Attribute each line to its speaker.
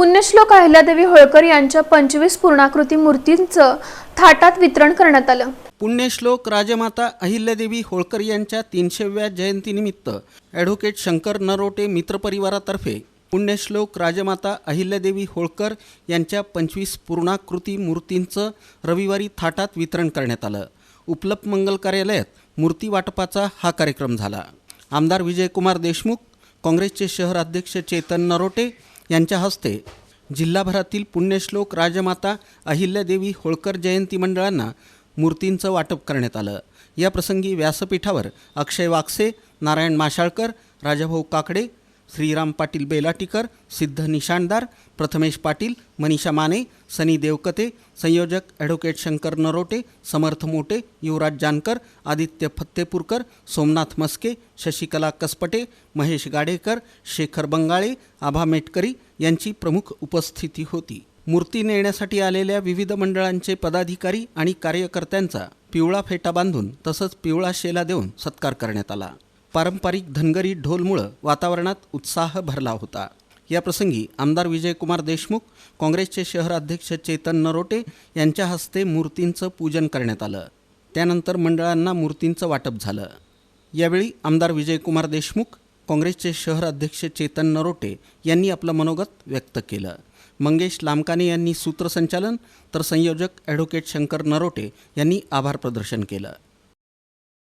Speaker 1: पुण्यश्लोक अहिल्यादेवी होळकर यांच्या पंचवीस पूर्णाकृती मूर्तींचं थाटात वितरण करण्यात आलं.
Speaker 2: पुण्यश्लोक राजमाता अहिल्यादेवी होळकर यांच्या तीनशेव्या जयंतीनिमित्त ॲडव्होकेट शंकर नरोटे मित्रपरिवारातर्फे पुण्यश्लोक राजमाता अहिल्यादेवी होळकर यांच्या पंचवीस पूर्णाकृती मूर्तींचं रविवारी थाटात वितरण करण्यात आलं. उपलब्ध मंगल कार्यालयात मूर्ती वाटपाचा हा कार्यक्रम झाला. आमदार विजयकुमार देशमुख काँग्रेसचे शहर अध्यक्ष चेतन नरोटे यांच्या हस्ते जिल्हाभरातील पुण्यश्लोक राजमाता अहिल्यादेवी होळकर जयंती मंडळांना मूर्तींचं वाटप करण्यात आलं. याप्रसंगी व्यासपीठावर अक्षय वाक्से नारायण माशाळकर राजाभाऊ काकडे श्रीराम पाटील बेलाटीकर सिद्ध निशाणदार प्रथमेश पाटील मनीषा माने सनी देवकते संयोजक ॲडव्होकेट शंकर नरोटे समर्थ मोटे युवराज जानकर आदित्य फत्तेपूरकर सोमनाथ मस्के शशिकला कसपटे महेश गाडेकर शेखर बंगाळे आभा मेटकरी यांची प्रमुख उपस्थिती होती. मूर्ती नेण्यासाठी आलेल्या विविध मंडळांचे पदाधिकारी आणि कार्यकर्त्यांचा पिवळा फेटा बांधून तसंच पिवळा शेला देऊन सत्कार करण्यात आला. पारंपरिक धनगरी ढोलमुळं वातावरणात उत्साह भरला होता. या प्रसंगी आमदार विजयकुमार देशमुख काँग्रेसचे शहर अध्यक्ष चेतन नरोटे यांच्या हस्ते मूर्तींचं पूजन करण्यात आलं. त्यानंतर मंडळांना मूर्तींचं वाटप झालं. यावेळी आमदार विजयकुमार देशमुख काँग्रेसचे शहर अध्यक्ष चेतन नरोटे यांनी आपलं मनोगत व्यक्त केलं. मंगेश लामकाने यांनी सूत्रसंचालन तर संयोजक ॲडव्होकेट शंकर नरोटे यांनी आभार प्रदर्शन केलं.